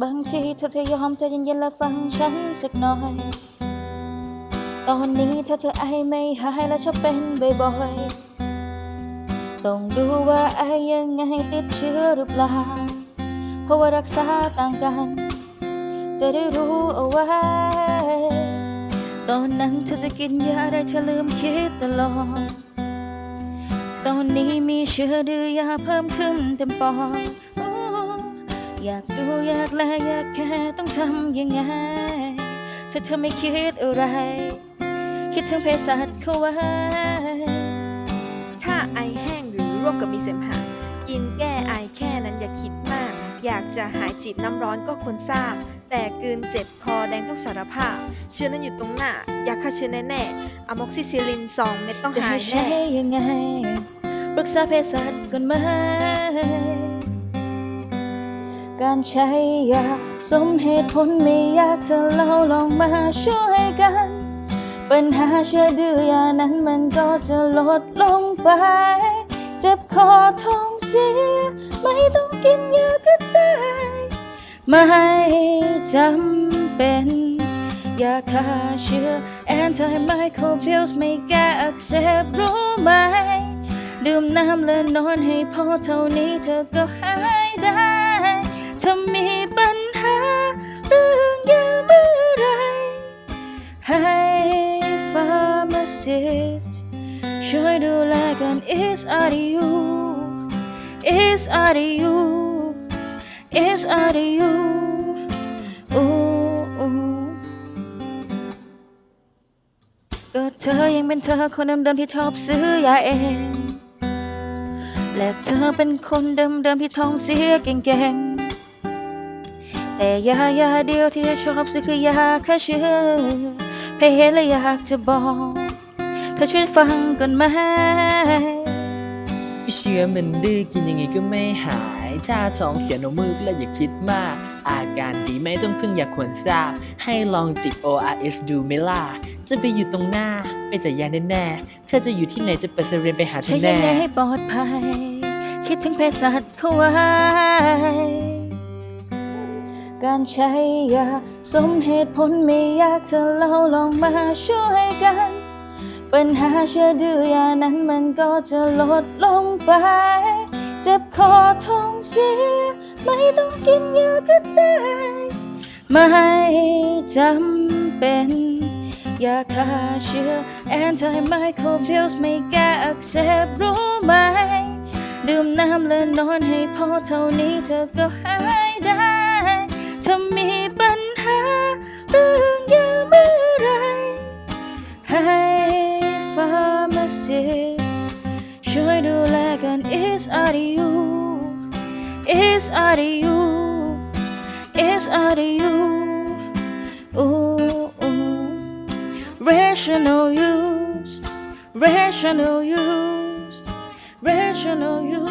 บางทีเธอจะยอมใจเย็นๆและฟังฉันสักหน่อย ตอนนี้ถ้าเธอไอไม่หายและชอบเป็นบ่อยๆ ต้องดูว่าไอยังไงติดเชื้อหรือเปล่า เพราะว่ารักษาต่างกัน จะได้รู้เอาไว้ ตอนนั้นเธอจะกินยาได้เธอลืมคิดตลอด ตอนนี้มีเชื้อดื้อยาเพิ่มขึ้นเต็มปอด อยากดูอยากแลอยากแค่ต้องทำยังไง ถ้าเธอไม่คิดอะไร คิดถึงเภสัชเขาไว้ ถ้าไอแห้งหรือร่วมกับมีเสมหะ กินแก้ไอแค่นั้นอย่าคิดมาก อยากจะหายจีบน้ำร้อนก็ควรทราบ แต่กืนเจ็บคอแดงต้องสารภาพ เชื้อนั้นอยู่ตรงหน้า อยากฆ่าเชื้อแน่ๆอะม็อกซิซิลินสองเม็ดต้องจะหาให้ยใช้แน่ ยังไง ปรึกษาเภสัชก่อนไหม การใช้ยาสมเหตุผลไม่ยากเธอเราลองมาช่วยกัน ปัญหาเชื้อดื้อยานั้นมันก็จะลดลงไป เจ็บคอท้องเสีย ไม่ต้องกินยาก็ได้ไม่จำเป็นยาฆ่าเชื้อ antimicrobials ไม่แก้อักเสบรู้ไหม ดื่มน้ำและนอนให้พอเท่านี้เธอก็หาย ถ้ามีปัญหา เรื่องยาเมื่อไร ให้ pharmacist ช่วยดูแลกัน is out you is out you is out you ก็เธอยังเป็นเธอคนเดิมๆที่ชอบซื้อยาเองและเธอเป็นคนเดิมๆที่ท้องเสียเก่งๆ แต่ยายาเดียวที่ชอบซื้อคือยาฆ่าเชื้อเพเห็นและอยากจะบอกเธอช่วยฟังก่อนไหมเชื้อมันดื้อกินยังไงก็ไม่หายถ้าท้องเสียหนมูกและอย่าคิดมาก อาการดีไม่ต้องพึ่งยาควรทราบ ให้ลองจิบ ORS ดูไหมล่ะจะไปอยู่ตรงหน้า ไปจ่ายยาแน่ๆ เธอจะอยู่ที่ไหนจะเปิดเซเรียนไปหาเธใช้อยังแน่ไงให้ปลอดภัย คิดถึงเภสัชเขาไว้ การใช้ยา สมเหตุผลไม่ยากเธอเราลองมาช่วยกัน ปัญหาเชื้อดื้อยานั้นมันก็จะลดลงไป เจ็บคอท้องเสีย ไม่ต้องกินยาก็ได้ ไม่จำเป็นยาฆ่าเชื้อ antimicrobials ไม่แก้อักเสบรู้ไหม ดื่มน้ำและนอนให้พอเท่านี้เธอก็หาย ถ้ามีปัญหาเรื่องยาเมื่อไหรให้ pharmacist ช่วยดูแลกัน is out of you is out of you is out of you ooh, ooh. rational use rational use rational use